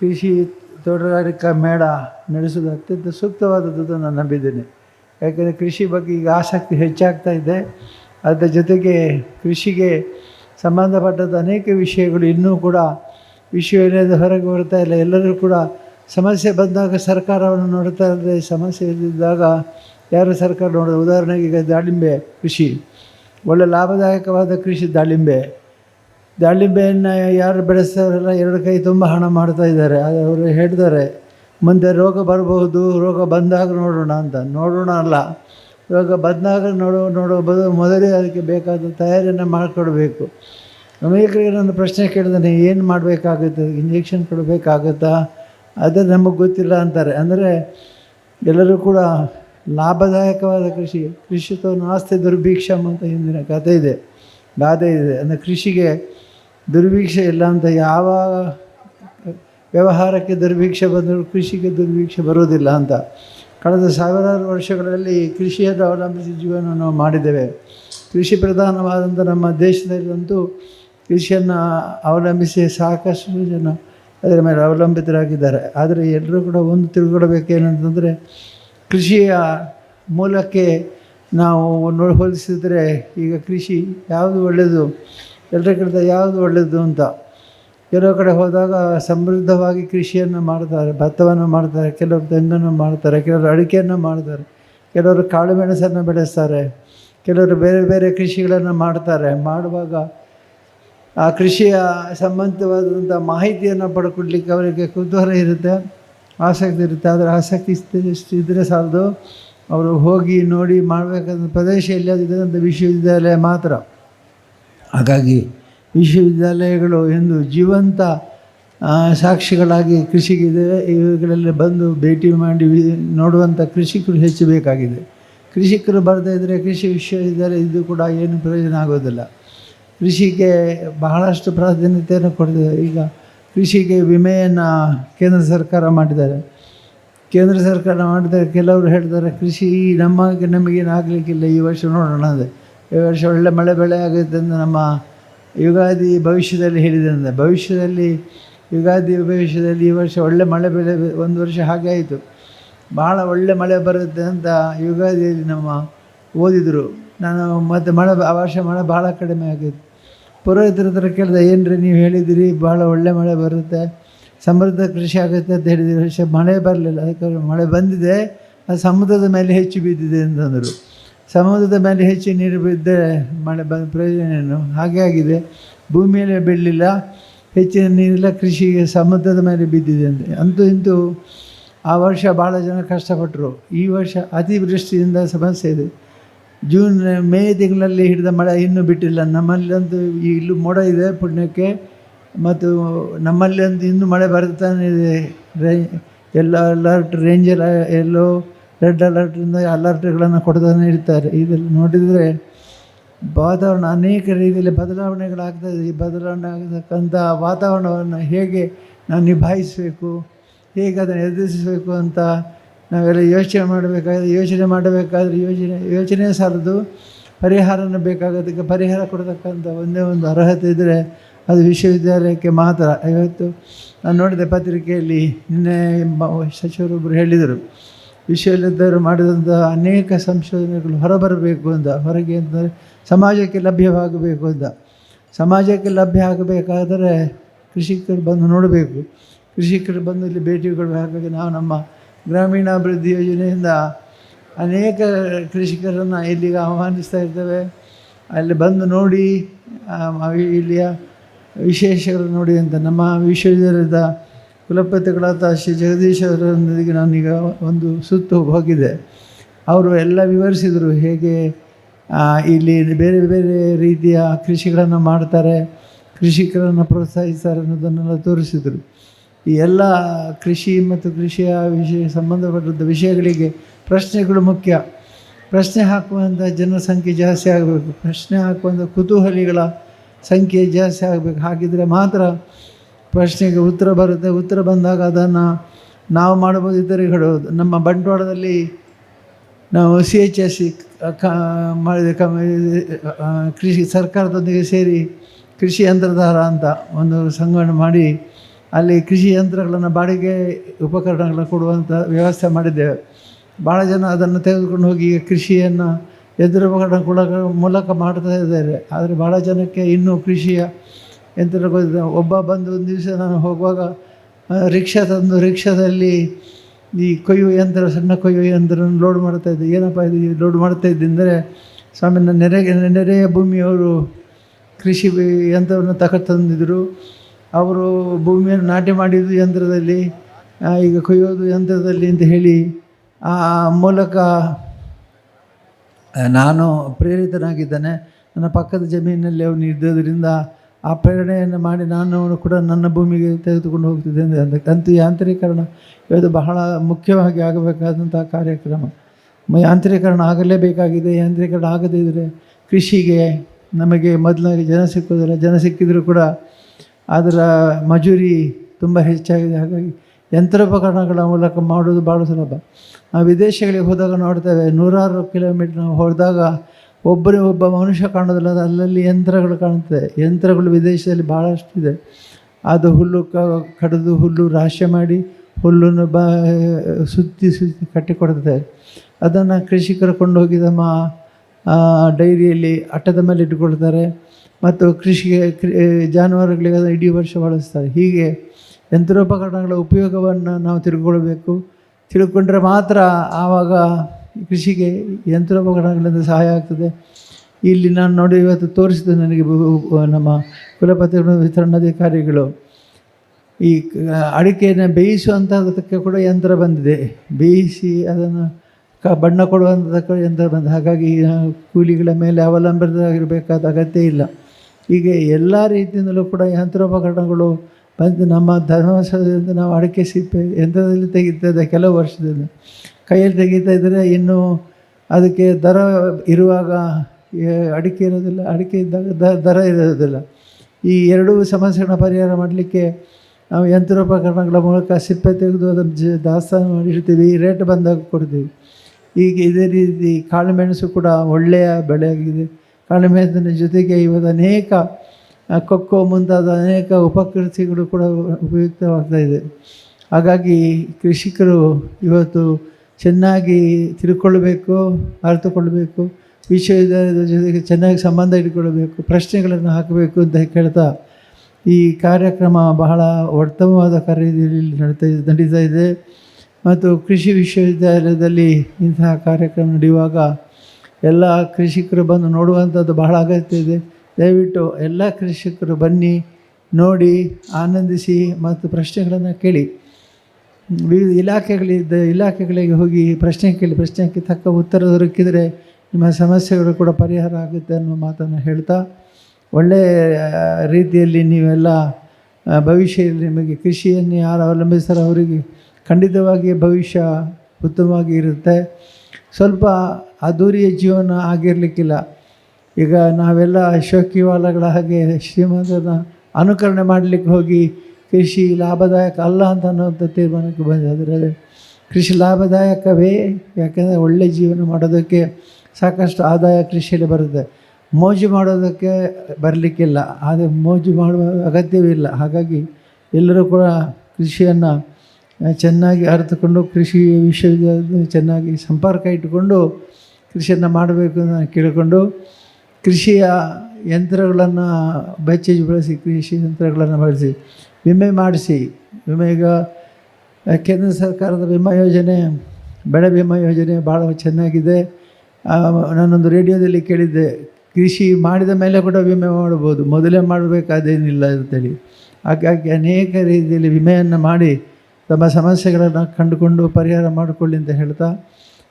ಕೃಷಿ ತೋಟಗಾರಿಕಾ ಮೇಳ ನಡೆಸೋದು ಅತ್ಯಂತ ಸೂಕ್ತವಾದದ್ದು ನಾನು ನಂಬಿದ್ದೇನೆ. ಯಾಕೆಂದರೆ ಕೃಷಿ ಬಗ್ಗೆ ಈಗ ಆಸಕ್ತಿ ಹೆಚ್ಚಾಗ್ತಾ ಇದೆ. ಅದರ ಜೊತೆಗೆ ಕೃಷಿಗೆ ಸಂಬಂಧಪಟ್ಟಂಥ ಅನೇಕ ವಿಷಯಗಳು ಇನ್ನೂ ಕೂಡ ವಿಶ್ವವಿದ್ಯಾಲಯದ ಹೊರಗೆ ಬರ್ತಾ ಇಲ್ಲ, ಎಲ್ಲರೂ ಕೂಡ ಸಮಸ್ಯೆ ಬಂದಾಗ ಸರ್ಕಾರವನ್ನು ನೋಡ್ತಾ ಇದ್ದರೆ ಸಮಸ್ಯೆ ಇದ್ದಾಗ ಯಾರು ಸರ್ಕಾರ ನೋಡೋದು? ಉದಾಹರಣೆಗೆ ಈಗ ದಾಳಿಂಬೆ ಕೃಷಿ. ಒಳ್ಳೆ ಲಾಭದಾಯಕವಾದ ಕೃಷಿ ದಾಳಿಂಬೆ. ದಾಳಿಂಬೆಯನ್ನು ಯಾರು ಬೆಳೆಸ್ತಾರಲ್ಲ ಎರಡು ಕೈ ತುಂಬ ಹಣ ಮಾಡ್ತಾ ಇದ್ದಾರೆ. ಅದು ಅವರು ಹೇಳ್ತಾರೆ, ಮುಂದೆ ರೋಗ ಬರಬಹುದು, ರೋಗ ಬಂದಾಗ ನೋಡೋಣ ಅಂತ. ನೋಡೋಣ ಅಲ್ಲ, ರೋಗ ಬಂದಾಗ ನೋಡೋ ನೋಡೋ ಬದಲು ಮೊದಲೇ ಅದಕ್ಕೆ ಬೇಕಾದ ತಯಾರಿಯನ್ನು ಮಾಡಿಕೊಡ್ಬೇಕು. ಅನೇಕರಿಗೆ ನನ್ನ ಪ್ರಶ್ನೆ ಕೇಳಿದ್ರೆ ಏನು ಮಾಡಬೇಕಾಗುತ್ತೆ, ಇಂಜೆಕ್ಷನ್ ಕೊಡಬೇಕಾಗುತ್ತಾ? ಅದು ನಮಗೆ ಗೊತ್ತಿಲ್ಲ ಅಂತಾರೆ. ಅಂದರೆ ಎಲ್ಲರೂ ಕೂಡ ಲಾಭದಾಯಕವಾದ ಕೃಷಿ ಕೃಷಿ ಕೃಷಿತೋ ನಾಸ್ತಿ ದುರ್ಭಿಕ್ಷಮ್ ಅಂತ ಹಿಂದಿನ ಕಥೆ ಇದೆ ಗಾದೆ ಇದೆ. ಅಂದರೆ ಕೃಷಿಗೆ ದುರ್ಭಿಕ್ಷೆ ಇಲ್ಲ ಅಂತ ಯಾವ ವ್ಯವಹಾರಕ್ಕೆ ದುರ್ಭಿಕ್ಷೆ ಬಂದರೂ ಕೃಷಿಗೆ ದುರ್ಭಿಕ್ಷೆ ಬರೋದಿಲ್ಲ ಅಂತ. ಕಳೆದ ಸಾವಿರಾರು ವರ್ಷಗಳಲ್ಲಿ ಕೃಷಿಯನ್ನು ಅವಲಂಬಿಸಿ ಜೀವನ ನಾವು ಮಾಡಿದ್ದೇವೆ. ಕೃಷಿ ಪ್ರಧಾನವಾದಂಥ ನಮ್ಮ ದೇಶದಲ್ಲಂತೂ ಕೃಷಿಯನ್ನು ಅವಲಂಬಿಸಿ ಸಾಕಷ್ಟು ಜನ ಅದರ ಮೇಲೆ ಅವಲಂಬಿತರಾಗಿದ್ದಾರೆ. ಆದರೆ ಎಲ್ಲರೂ ಕೂಡ ಒಂದು ತಿಳ್ಕೊಳ್ಬೇಕೇನಂತಂದರೆ ಕೃಷಿಯ ಮೂಲಕ್ಕೆ ನಾವು ಹೋಲಿಸಿದರೆ ಈಗ ಕೃಷಿ ಯಾವುದು ಒಳ್ಳೆಯದು? ಎಲ್ಲರ ಕಡೆ ಯಾವುದು ಒಳ್ಳೆಯದು ಅಂತ. ಕೆಲವು ಕಡೆ ಹೋದಾಗ ಸಮೃದ್ಧವಾಗಿ ಕೃಷಿಯನ್ನು ಮಾಡ್ತಾರೆ, ಭತ್ತವನ್ನು ಮಾಡ್ತಾರೆ, ಕೆಲವರು ತೆಂಗನ್ನು ಮಾಡ್ತಾರೆ, ಕೆಲವರು ಅಡಿಕೆಯನ್ನು ಮಾಡ್ತಾರೆ, ಕೆಲವರು ಕಾಳು ಮೆಣಸನ್ನು ಬೆಳೆಸ್ತಾರೆ, ಕೆಲವರು ಬೇರೆ ಬೇರೆ ಕೃಷಿಗಳನ್ನು ಮಾಡ್ತಾರೆ. ಮಾಡುವಾಗ ಆ ಕೃಷಿಯ ಸಂಬಂಧವಾದಂಥ ಮಾಹಿತಿಯನ್ನು ಪಡ್ಕೊಡ್ಲಿಕ್ಕೆ ಅವರಿಗೆ ಕುತೂಹಲ ಇರುತ್ತೆ, ಆಸಕ್ತಿ ಇರುತ್ತೆ. ಆದರೆ ಆಸಕ್ತಿ ಇದ್ದರೆ ಸಾಲದು. ಅವರು ಹೋಗಿ ನೋಡಿ ಮಾಡಬೇಕಾದ ಪ್ರದೇಶ ಎಲ್ಲಿಯಾದಿದೆ ಅಂತ ವಿಶ್ವವಿದ್ಯಾಲಯ ಮಾತ್ರ. ಹಾಗಾಗಿ ವಿಶ್ವವಿದ್ಯಾಲಯಗಳು ಎಂದು ಜೀವಂತ ಸಾಕ್ಷಿಗಳಾಗಿ ಕೃಷಿಗಿದೆ ಇವುಗಳಲ್ಲಿ ಬಂದು ಭೇಟಿ ಮಾಡಿ ನೋಡುವಂಥ ಕೃಷಿಕರು ಹೆಚ್ಚು ಬೇಕಾಗಿದೆ. ಕೃಷಿಕರು ಬರದೇ ಇದ್ದರೆ ಕೃಷಿ ವಿಶ್ವವಿದ್ಯಾಲಯ ಇದು ಕೂಡ ಏನು ಪ್ರಯೋಜನ ಆಗೋದಿಲ್ಲ. ಕೃಷಿಗೆ ಬಹಳಷ್ಟು ಪ್ರಾಧಾನ್ಯತೆಯನ್ನು ಕೊಡ್ತಿದೆ ಈಗ ಕೃಷಿಗೆ ವಿಮೆಯನ್ನು ಕೇಂದ್ರ ಸರ್ಕಾರ ಮಾಡಿದ್ದಾರೆ. ಕೇಂದ್ರ ಸರ್ಕಾರ ಮಾಡಿದರೆ ಕೆಲವರು ಹೇಳ್ತಾರೆ, ಕೃಷಿ ನಮಗೆ ನಮಗೇನು ಆಗಲಿಕ್ಕಿಲ್ಲ ಈ ವರ್ಷ ನೋಡೋಣ ಅಂದರೆ ಈ ವರ್ಷ ಒಳ್ಳೆ ಮಳೆ ಬೆಳೆ ಆಗುತ್ತೆ ಅಂತ ನಮ್ಮ ಯುಗಾದಿ ಭವಿಷ್ಯದಲ್ಲಿ ಹೇಳಿದೆ ಅಂದರೆ ಭವಿಷ್ಯದಲ್ಲಿ, ಯುಗಾದಿ ಭವಿಷ್ಯದಲ್ಲಿ ಈ ವರ್ಷ ಒಳ್ಳೆ ಮಳೆ ಬೆಳೆ ಒಂದು ವರ್ಷ ಹಾಗೆ ಆಯಿತು. ಭಾಳ ಒಳ್ಳೆ ಮಳೆ ಬರುತ್ತೆ ಅಂತ ಯುಗಾದಿಯಲ್ಲಿ ನಮ್ಮ ಓದಿದರು. ನಾನು ಮತ್ತು ಮಳೆ ಆ ವರ್ಷ ಮಳೆ ಭಾಳ ಕಡಿಮೆ ಆಗಿತ್ತು ಪುರೋಹಿತರ ಹತ್ರ ಕೇಳಿದೆ ಏನು ರೀ ನೀವು ಹೇಳಿದಿರಿ ಭಾಳ ಒಳ್ಳೆ ಮಳೆ ಬರುತ್ತೆ, ಸಮೃದ್ಧ ಕೃಷಿ ಆಗುತ್ತೆ ಅಂತ ಹೇಳಿದಿರಿ. ವರ್ಷ ಮಳೆ ಬರಲಿಲ್ಲ ಅದಕ್ಕೆ ಮಳೆ ಬಂದಿದೆ, ಅದು ಸಮುದ್ರದ ಮೇಲೆ ಹೆಚ್ಚು ಬಿದ್ದಿದೆ ಅಂತಂದರು. ಸಮುದ್ರದ ಮೇಲೆ ಹೆಚ್ಚು ನೀರು ಬಿದ್ದರೆ ಮಳೆ ಬಂದ ಪ್ರಯೋಜನ ಏನು ಹಾಗೆ ಆಗಿದೆ. ಭೂಮಿಯಲ್ಲಿ ಬೀಳಲಿಲ್ಲ ಹೆಚ್ಚಿನ ನೀರಿಲ್ಲ, ಕೃಷಿಗೆ ಸಮುದ್ರದ ಮೇಲೆ ಬಿದ್ದಿದೆ ಅಂತ. ಅಂತೂ ಇಂತೂ ಆ ವರ್ಷ ಭಾಳ ಜನ ಕಷ್ಟಪಟ್ಟರು ಈ ವರ್ಷ ಅತಿವೃಷ್ಟಿಯಿಂದ ಸಮಸ್ಯೆ ಇದೆ. ಜೂನ್, ಮೇ ತಿಂಗಳಲ್ಲಿ ಹಿಡಿದ ಮಳೆ ಇನ್ನೂ ಬಿಟ್ಟಿಲ್ಲ. ನಮ್ಮಲ್ಲಂತೂ ಇಲ್ಲೂ ಮೋಡ ಇದೆ ಪುಣ್ಯಕ್ಕೆ. ಮತ್ತು ನಮ್ಮಲ್ಲಿ ಅಂತೂ ಇನ್ನೂ ಮಳೆ ಬರ್ತಾನೆ ಇದೆ. ರೇ ಎಲ್ಲ ಅಲರ್ಟ್ ರೇಂಜರ್ ಎಲ್ಲೋ ರೆಡ್ ಅಲರ್ಟಿಂದ ಅಲರ್ಟ್ಗಳನ್ನು ಕೊಡ್ತಾನೆ ಇರ್ತಾರೆ ಇದೆಲ್ಲ ನೋಡಿದರೆ ವಾತಾವರಣ ಅನೇಕ ರೀತಿಯಲ್ಲಿ ಬದಲಾವಣೆಗಳಾಗ್ತದೆ ಈ ಬದಲಾವಣೆ ಆಗತಕ್ಕಂಥ ವಾತಾವರಣವನ್ನು ಹೇಗೆ ನಾವು ನಿಭಾಯಿಸಬೇಕು, ಹೇಗೆ ಅದನ್ನು ಎದುರಿಸಬೇಕು ಅಂತ ನಾವೆಲ್ಲ ಯೋಚನೆ ಮಾಡಬೇಕಾದ್ರೆ ಯೋಚನೆ ಮಾಡಬೇಕಾದ್ರೆ ಯೋಚನೆ ಯೋಚನೆ ಸಾಲದು ಪರಿಹಾರನ ಬೇಕಾಗೋದಕ್ಕೆ ಪರಿಹಾರ ಕೊಡತಕ್ಕಂಥ ಒಂದೇ ಒಂದು ಅರ್ಹತೆ ಇದ್ದರೆ ಅದು ವಿಶ್ವವಿದ್ಯಾಲಯಕ್ಕೆ ಮಾತ್ರ. ಇವತ್ತು ನಾನು ನೋಡಿದೆ ಪತ್ರಿಕೆಯಲ್ಲಿ ನಿನ್ನೆ ಸಚಿವರೊಬ್ಬರು ಹೇಳಿದರು. ವಿಶ್ವವಿದ್ಯಾಲಯರು ಮಾಡಿದಂಥ ಅನೇಕ ಸಂಶೋಧನೆಗಳು ಹೊರಬರಬೇಕು ಅಂತ ಹೊರಗೆ ಅಂತಂದರೆ ಸಮಾಜಕ್ಕೆ ಲಭ್ಯವಾಗಬೇಕು ಅಂತ ಸಮಾಜಕ್ಕೆ ಲಭ್ಯ ಆಗಬೇಕಾದರೆ ಕೃಷಿಕರು ಬಂದು ನೋಡಬೇಕು. ಕೃಷಿಕರು ಬಂದು ಇಲ್ಲಿ ಭೇಟಿ ಹಾಗಾಗಿ ನಾವು ನಮ್ಮ ಗ್ರಾಮೀಣಾಭಿವೃದ್ಧಿ ಯೋಜನೆಯಿಂದ ಅನೇಕ ಕೃಷಿಕರನ್ನು ಇಲ್ಲಿಗೆ ಆಹ್ವಾನಿಸ್ತಾ ಇರ್ತೇವೆ ಅಲ್ಲಿ ಬಂದು ನೋಡಿ ಇಲ್ಲಿಯ ವಿಶೇಷಗಳನ್ನು ನೋಡಿ ಅಂತ ನಮ್ಮ ವಿಶ್ವವಿದ್ಯಾಲಯದ ಕುಲಪತಿಗಳಾದ ಶ್ರೀ ಜಗದೀಶ್ ಅವರೊಂದಿಗೆ ನಾನೀಗ ಒಂದು ಸುತ್ತು ಹೋಗಿದೆ. ಅವರು ಎಲ್ಲ ವಿವರಿಸಿದರು ಹೇಗೆ ಇಲ್ಲಿ ಬೇರೆ ಬೇರೆ ರೀತಿಯ ಕೃಷಿಗಳನ್ನು ಮಾಡ್ತಾರೆ, ಕೃಷಿಕರನ್ನು ಪ್ರೋತ್ಸಾಹಿಸ್ತಾರೆ ಅನ್ನೋದನ್ನೆಲ್ಲ ತೋರಿಸಿದರು. ಈ ಎಲ್ಲ ಕೃಷಿ ಮತ್ತು ಕೃಷಿಯ ವಿಷಯ ಸಂಬಂಧಪಟ್ಟಂಥ ವಿಷಯಗಳಿಗೆ ಪ್ರಶ್ನೆಗಳು ಮುಖ್ಯ. ಪ್ರಶ್ನೆ ಹಾಕುವಂಥ ಜನಸಂಖ್ಯೆ ಜಾಸ್ತಿ ಆಗಬೇಕು. ಪ್ರಶ್ನೆ ಹಾಕುವಂಥ ಕುತೂಹಲಿಗಳ ಸಂಖ್ಯೆ ಜಾಸ್ತಿ ಆಗಬೇಕು. ಹಾಗಿದ್ರೆ ಮಾತ್ರ ಪ್ರಶ್ನೆಗೆ ಉತ್ತರ ಬರುತ್ತೆ, ಉತ್ತರ ಬಂದಾಗ ಅದನ್ನು ನಾವು ಮಾಡ್ಬೋದು ಇತರಿಗೆ ಹೇಳೋದು ನಮ್ಮ ಬಂಟ್ವಾಳದಲ್ಲಿ ನಾವು ಸಿ ಎಚ್ ಎಸ್ ಸಿ ಕ ಮಾಡಿದ ಕ ಕೃಷಿ ಸರ್ಕಾರದೊಂದಿಗೆ ಸೇರಿ ಕೃಷಿ ಯಂತ್ರಧಾರ ಅಂತ ಒಂದು ಸಂಘಟನೆ ಮಾಡಿ ಅಲ್ಲಿ ಕೃಷಿ ಯಂತ್ರಗಳನ್ನು ಬಾಡಿಗೆ ಉಪಕರಣಗಳನ್ನು ಕೊಡುವಂಥ ವ್ಯವಸ್ಥೆ ಮಾಡಿದ್ದೇವೆ. ಭಾಳ ಜನ ಅದನ್ನು ತೆಗೆದುಕೊಂಡು ಹೋಗಿ ಈಗ ಕೃಷಿಯನ್ನು ಯಂತ್ರೋಪಕರಣ ಕೊಡೋ ಮೂಲಕ ಮಾಡ್ತಾ ಇದ್ದಾರೆ. ಆದರೆ ಭಾಳ ಜನಕ್ಕೆ ಇನ್ನೂ ಕೃಷಿಯ ಯಂತ್ರ. ಒಬ್ಬ ಬಂದು ಒಂದು ದಿವಸ ನಾನು ಹೋಗುವಾಗ ರಿಕ್ಷಾ ತಂದು ರಿಕ್ಷಾದಲ್ಲಿ ಈ ಕೊಯ್ಯುವ ಯಂತ್ರ, ಸಣ್ಣ ಕೊಯ್ಯುವ ಯಂತ್ರ ಲೋಡ್ ಮಾಡ್ತಾ ಇದ್ದೆ. ಏನಪ್ಪ ಇದು ಲೋಡ್ ಮಾಡ್ತಾ ಇದ್ದಂದರೆ ಸ್ವಾಮಿ, ನನ್ನ ನೆರೆಗೆ ನೆರೆಯ ಭೂಮಿಯವರು ಕೃಷಿ ಯಂತ್ರವನ್ನು ತಗೊಂಡು ಅವರು ಭೂಮಿಯನ್ನು ನಾಟಿ ಮಾಡಿದ್ದು ಯಂತ್ರದಲ್ಲಿ ಈಗ ಕೊಯ್ಯೋದು ಯಂತ್ರದಲ್ಲಿ ಅಂತ ಹೇಳಿ, ಆ ಮೂಲಕ ನಾನು ಪ್ರೇರಿತನಾಗಿದ್ದೇನೆ. ನನ್ನ ಪಕ್ಕದ ಜಮೀನಿನಲ್ಲಿ ಅವನು ಇದ್ದದರಿಂದ ಆ ಪ್ರೇರಣೆಯನ್ನು ಮಾಡಿ ನಾನು ಕೂಡ ನನ್ನ ಭೂಮಿಗೆ ತೆಗೆದುಕೊಂಡು ಹೋಗ್ತಿದ್ದೇನೆ ಅಂದರೆ ಅಂತೂ ಯಾಂತ್ರೀಕರಣ ಇದು ಬಹಳ ಮುಖ್ಯವಾಗಿ ಆಗಬೇಕಾದಂಥ ಕಾರ್ಯಕ್ರಮ. ಯಾಂತ್ರೀಕರಣ ಆಗಲೇಬೇಕಾಗಿದೆ. ಯಾಂತ್ರೀಕರಣ ಆಗದೇ ಇದ್ದರೆ ಕೃಷಿಗೆ ನಮಗೆ ಮೊದಲಾಗಿ ಜನ ಸಿಕ್ಕೋದಿಲ್ಲ ಜನ ಸಿಕ್ಕಿದರೂ ಕೂಡ ಅದರ ಮಜೂರಿ ತುಂಬ ಹೆಚ್ಚಾಗಿದೆ. ಹಾಗಾಗಿ ಯಂತ್ರೋಪಕರಣಗಳ ಮೂಲಕ ಮಾಡೋದು ಭಾಳ ಸುಲಭ. ನಾವು ವಿದೇಶಗಳಿಗೆ ಹೋದಾಗ ನೋಡ್ತೇವೆ ನೂರಾರು ಕಿಲೋಮೀಟ್ರ್ ನಾವು ಹೋದಾಗ ಒಬ್ಬರೇ ಒಬ್ಬ ಮನುಷ್ಯ ಕಾಣೋದಿಲ್ಲ ಅಲ್ಲಲ್ಲಿ ಯಂತ್ರಗಳು ಕಾಣುತ್ತೆ. ಯಂತ್ರಗಳು ವಿದೇಶದಲ್ಲಿ ಭಾಳಷ್ಟಿದೆ ಅದು ಹುಲ್ಲು ಕ, ಕಡಿದು ಹುಲ್ಲು ರಾಶಿ ಮಾಡಿ ಹುಲ್ಲನ್ನು ಬ, ಸುತ್ತಿ ಸುತ್ತಿ ಕಟ್ಟಿಕೊಡುತ್ತೆ. ಅದನ್ನು ಕೃಷಿಕರು ಕೊಂಡೋಗಿ ತಮ್ಮ ಡೈರಿಯಲ್ಲಿ ಅಟ್ಟದ ಮೇಲೆ ಇಟ್ಟುಕೊಳ್ತಾರೆ. ಮತ್ತು ಕೃಷಿಗೆ ಜಾನುವಾರುಗಳಿಗೆ ಅದನ್ನು ಇಡೀ ವರ್ಷ ಬಳಸ್ತಾರೆ. ಹೀಗೆ ಯಂತ್ರೋಪಕರಣಗಳ ಉಪಯೋಗವನ್ನು ನಾವು ತಿಳ್ಕೊಳ್ಬೇಕು. ತಿಳ್ಕೊಂಡ್ರೆ ಮಾತ್ರ ಆವಾಗ ಕೃಷಿಗೆ ಯಂತ್ರೋಪಕರಣಗಳಿಂದ ಸಹಾಯ ಆಗ್ತದೆ. ಇಲ್ಲಿ ನಾನು ನೋಡಿ ಇವತ್ತು ತೋರಿಸಿದ ನನಗೆ ನಮ್ಮ ಕುಲಪತಿಗಳು, ವಿತರಣಾಧಿಕಾರಿಗಳು. ಈ ಅಡಿಕೆಯನ್ನು ಬೇಯಿಸುವಂಥದ್ದಕ್ಕೆ ಕೂಡ ಯಂತ್ರ ಬಂದಿದೆ. ಬೇಯಿಸಿ ಅದನ್ನು ಕ, ಬಣ್ಣ ಕೊಡುವಂಥದ್ದಕ್ಕೆ ಯಂತ್ರ ಬಂದಿದೆ. ಹಾಗಾಗಿ ಕೂಲಿಗಳ ಮೇಲೆ ಅವಲಂಬಿತವಾಗಿರಬೇಕಾದ ಅಗತ್ಯ ಇಲ್ಲ. ಹೀಗೆ ಎಲ್ಲ ರೀತಿಯಿಂದಲೂ ಕೂಡ ಯಂತ್ರೋಪಕರಣಗಳು ಬಂದು ನಮ್ಮ ಧರ್ಮಸ್ಥಳದಿಂದ ನಾವು ಅಡಿಕೆ ಸಿಪ್ಪೆ ಯಂತ್ರದಲ್ಲಿ ತೆಗೆದಿದ್ದ ಕೆಲವು ವರ್ಷದಿಂದ. ಕೈಯಲ್ಲಿ ತೆಗಿತಾ ಇದ್ದರೆ ಇನ್ನು ಅದಕ್ಕೆ ದರ ಇರುವಾಗ ಅಡಿಕೆ ಇರೋದಿಲ್ಲ, ಅಡಿಕೆ ಇದ್ದಾಗ ದರ ಇರೋದಿಲ್ಲ. ಈ ಎರಡೂ ಸಮಸ್ಯೆಗಳನ್ನ ಪರಿಹಾರ ಮಾಡಲಿಕ್ಕೆ ನಾವು ಯಂತ್ರೋಪಕರಣಗಳ ಮೂಲಕ ಸಿಪ್ಪೆ ತೆಗೆದು ಅದನ್ನು ಜ, ದಾಸ್ತಾನು ಮಾಡಿರ್ತೀವಿ ರೇಟ್ ಬಂದಾಗ ಕೊಡ್ತೀವಿ. ಈಗ ಇದೇ ರೀತಿ ಕಾಳುಮೆಣಸು ಕೂಡ ಒಳ್ಳೆಯ ಬೆಳೆಯಾಗಿದೆ. ಕಾಳುಮೆಣಸಿನ ಜೊತೆಗೆ ಇವತ್ತು ಅನೇಕ ಕೊಕ್ಕೋ ಮುಂತಾದ ಅನೇಕ ಉಪಕೃತಿಗಳು ಕೂಡ ಉಪಯುಕ್ತವಾಗ್ತಾ ಇದೆ. ಹಾಗಾಗಿ ಕೃಷಿಕರು ಇವತ್ತು ಚೆನ್ನಾಗಿ ತಿಳ್ಕೊಳ್ಬೇಕು ಅರ್ಥಕೊಳ್ಬೇಕು ವಿಶ್ವವಿದ್ಯಾಲಯದ ಜೊತೆಗೆ ಚೆನ್ನಾಗಿ ಸಂಬಂಧ ಇಟ್ಕೊಳ್ಬೇಕು, ಪ್ರಶ್ನೆಗಳನ್ನು ಹಾಕಬೇಕು ಅಂತ ಕೇಳ್ತಾ ಈ ಕಾರ್ಯಕ್ರಮ ಬಹಳ ಉತ್ತಮವಾದ ಕಾರ್ಯದಲ್ಲಿ ನಡೀತಾ ನಡೀತಾ ಇದೆ. ಮತ್ತು ಕೃಷಿ ವಿಶ್ವವಿದ್ಯಾಲಯದಲ್ಲಿ ಇಂತಹ ಕಾರ್ಯಕ್ರಮ ನಡೆಯುವಾಗ ಎಲ್ಲ ಕೃಷಿಕರು ಬಂದು ನೋಡುವಂಥದ್ದು ಬಹಳ ಅಗತ್ಯ ಇದೆ. ದಯವಿಟ್ಟು ಎಲ್ಲ ಕೃಷಿಕರು ಬನ್ನಿ, ನೋಡಿ, ಆನಂದಿಸಿ ಮತ್ತು ಪ್ರಶ್ನೆಗಳನ್ನು ಕೇಳಿ. ವಿವಿಧ ಇಲಾಖೆಗಳಿದ್ದ ಇಲಾಖೆಗಳಿಗೆ ಹೋಗಿ ಪ್ರಶ್ನೆ ಕೇಳಿ, ಪ್ರಶ್ನೆಗೆ ತಕ್ಕ ಉತ್ತರ ದೊರಕಿದರೆ ನಿಮ್ಮ ಸಮಸ್ಯೆಗಳು ಕೂಡ ಪರಿಹಾರ ಆಗುತ್ತೆ ಅನ್ನೋ ಮಾತನ್ನು ಹೇಳ್ತಾ ಒಳ್ಳೆಯ ರೀತಿಯಲ್ಲಿ ನೀವೆಲ್ಲ ಭವಿಷ್ಯದಲ್ಲಿ ನಿಮಗೆ ಕೃಷಿಯನ್ನು ಯಾರು ಅವಲಂಬಿಸ್ತಾರೋ ಅವರಿಗೆ ಖಂಡಿತವಾಗಿ ಭವಿಷ್ಯ ಉತ್ತಮವಾಗಿ ಇರುತ್ತೆ. ಸ್ವಲ್ಪ ಅದೂರಿಯ ಜೀವನ ಆಗಿರಲಿಕ್ಕಿಲ್ಲ. ಈಗ ನಾವೆಲ್ಲ ಶೋಕಿವಾಲಗಳ ಹಾಗೆ ಶ್ರೀಮಂತನ ಅನುಕರಣೆ ಮಾಡಲಿಕ್ಕೆ ಹೋಗಿ ಕೃಷಿ ಲಾಭದಾಯಕ ಅಲ್ಲ ಅಂತ ಅನ್ನೋಂಥ ತೀರ್ಮಾನಕ್ಕೆ ಬಂದಿದ್ದಾರೆ ಕೃಷಿ ಲಾಭದಾಯಕವೇ? ಯಾಕೆಂದರೆ ಒಳ್ಳೆ ಜೀವನ ಮಾಡೋದಕ್ಕೆ ಸಾಕಷ್ಟು ಆದಾಯ ಕೃಷಿಯಲ್ಲಿ ಬರುತ್ತೆ. ಮೋಜು ಮಾಡೋದಕ್ಕೆ ಬರಲಿಕ್ಕಿಲ್ಲ. ಆದರೆ ಮೋಜು ಮಾಡುವ ಅಗತ್ಯವಿಲ್ಲ ಹಾಗಾಗಿ ಎಲ್ಲರೂ ಕೂಡ ಕೃಷಿಯನ್ನು ಚೆನ್ನಾಗಿ ಅರಿತುಕೊಂಡು ಕೃಷಿ ವಿಶ್ವವಿದ್ಯಾಲಯ ಚೆನ್ನಾಗಿ ಸಂಪರ್ಕ ಇಟ್ಟುಕೊಂಡು ಕೃಷಿಯನ್ನು ಮಾಡಬೇಕು ಅಂತ ಕೇಳಿಕೊಂಡು ಕೃಷಿಯ ಯಂತ್ರಗಳನ್ನು ಬೆಚ್ಚಿ ಬಳಸಿ, ಕೃಷಿ ಯಂತ್ರಗಳನ್ನು ಬಳಸಿ ವಿಮೆ ಮಾಡಿಸಿ. ವಿಮೆ ಈಗ ಕೇಂದ್ರ ಸರ್ಕಾರದ ವಿಮಾ ಯೋಜನೆ, ಬೆಳೆ ವಿಮಾ ಯೋಜನೆ ಭಾಳ ಚೆನ್ನಾಗಿದೆ. ನಾನೊಂದು ರೇಡಿಯೋದಲ್ಲಿ ಕೇಳಿದ್ದೆ. ಕೃಷಿ ಮಾಡಿದ ಮೇಲೆ ಕೂಡ ವಿಮೆ ಮಾಡ್ಬೋದು. ಮೊದಲೇ ಮಾಡಬೇಕಾದೇನಿಲ್ಲ ಅಂತೇಳಿ. ಹಾಗಾಗಿ ಅನೇಕ ರೀತಿಯಲ್ಲಿ ವಿಮೆಯನ್ನು ಮಾಡಿ ತಮ್ಮ ಸಮಸ್ಯೆಗಳನ್ನು ಕಂಡುಕೊಂಡು ಪರಿಹಾರ ಮಾಡಿಕೊಳ್ಳಿ ಅಂತ ಹೇಳ್ತಾ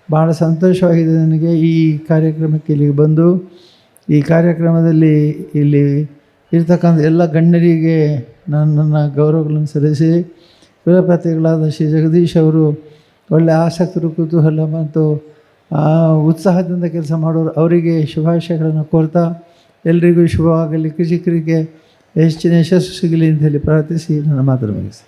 ಭಾಳ ಸಂತೋಷವಾಗಿದೆ ನನಗೆ ಈ ಕಾರ್ಯಕ್ರಮಕ್ಕೆ ಇಲ್ಲಿಗೆ ಬಂದು. ಈ ಕಾರ್ಯಕ್ರಮದಲ್ಲಿ ಇಲ್ಲಿ ಇರ್ತಕ್ಕಂಥ ಎಲ್ಲ ಗಣ್ಯರಿಗೆ ನಾನು ನನ್ನ ಗೌರವಗಳನ್ನು ಸಲ್ಲಿಸಿ ಕುಲಪತಿಗಳಾದ ಶ್ರೀ ಜಗದೀಶ್ ಅವರು ಒಳ್ಳೆಯ ಆಸಕ್ತರು ಕುತೂಹಲ ಮತ್ತು ಉತ್ಸಾಹದಿಂದ ಕೆಲಸ ಮಾಡೋರು ಅವರಿಗೆ ಶುಭಾಶಯಗಳನ್ನು ಕೋರ್ತಾ ಎಲ್ರಿಗೂ ಶುಭವಾಗಲಿ. ಕೃಷಿಕರಿಗೆ ಹೆಚ್ಚಿನ ಯಶಸ್ಸು ಸಿಗಲಿ ಅಂತ ಹೇಳಿ ಪ್ರಾರ್ಥಿಸಿ ನನ್ನ ಮಾತನ್ನು ಮುಗಿಸ್ತೀನಿ